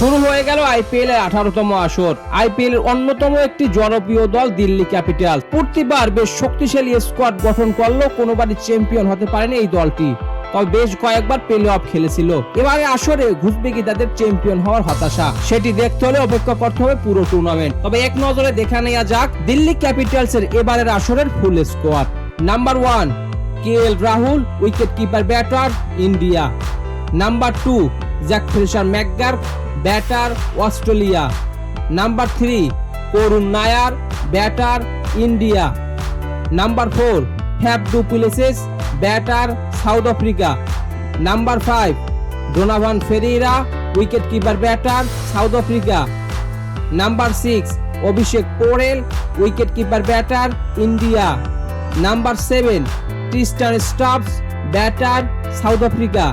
শুরু হয়ে গেল আইপিএল এর আঠারোতম আসর। আইপিএল এর অন্যতম একটি জনপ্রিয় দল দিল্লি ক্যাপিটাল প্রতিবার বেশ শক্তিশালী স্কোয়াড গঠন করলেও কোনোবারই চ্যাম্পিয়ন হতে পারেনি এই দলটি। তবে বেশ কয়েকবার প্লে অফ খেলেছিল। এবারে আসরে ঘুষবে কি তাদের চ্যাম্পিয়ন হওয়ার হতাশা। সেটি দেখতে হলে অপেক্ষা করতে হবে পুরো টুর্নামেন্ট তবে এক নজরে দেখা নেওয়া যাক, দিল্লি ক্যাপিটালস এর এবারের আসরের full squad number one K L Rahul wicket keeper batter India number two Jake Fraser McGurk batter Australia. Number three, Karun Nair, batter India. Number four Faf du Plessis, batter South Africa. Number five, Donovan Ferreira wicket keeper batter South Africa. Number six, Abhishek Porel wicket keeper batter India. Number seven Tristan Stubbs, batter South Africa.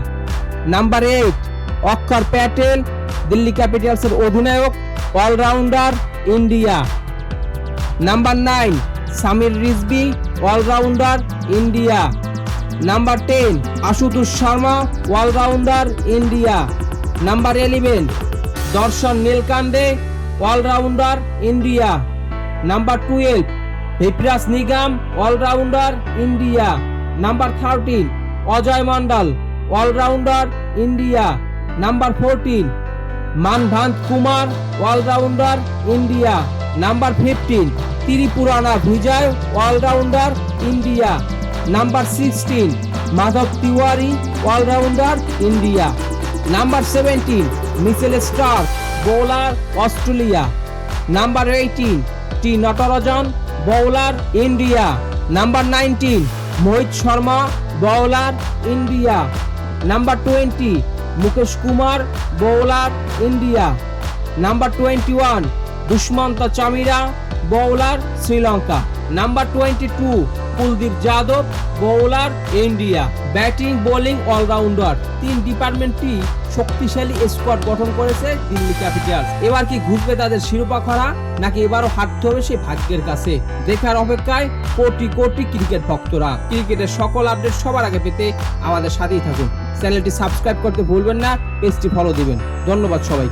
Number eight, Axar Patel Delhi ক্যাপিটালসের অধিনায়ক, allrounder India. Number nine, Samir Rizvi allrounder India. Number ten, Ashutosh Sharma, allrounder India. Number eleven, Darshan Nalkande allrounder India. Number twelve, Vipraj Nigam, allrounder India. Number thirteen, Ajay Mandal allrounder India. Number fourteen Manvanth Kumar, allrounder India. Number fifteen Tripurana Vijay, allrounder India. Number sixteen Madhav Tiwari, allrounder India. Number seventeen Mitchell Starc bowler Australia. Number eighteen T Natarajan, bowler India. Number nineteen Mohit Sharma, bowler India. Number twenty Mukesh Kumar bowler India. Number twenty one Dushmantha Chameera bowler Sri Lanka. Number twenty two Kuldeep Yadav bowler India. Batting bowling allrounder তিন ডিপার্টমেন্টটি শক্তিশালী squad গঠন করেছে Delhi Capitals এবার কি ঘুরবে তাদের শিরোপা খরা? নাকি এবারও হাঁটতে হবে সে ভাগ্যের কাছে? দেখার অপেক্ষায় কোটি কোটি ক্রিকেট ভক্তরা। ক্রিকেটের সকল আপডেট সবার আগে পেতে আমাদের সাথেই থাকুন। চ্যানেলটি সাবস্ক্রাইব করতে ভুলবেন না, পেজটি ফলো দিবেন। ধন্যবাদ সবাই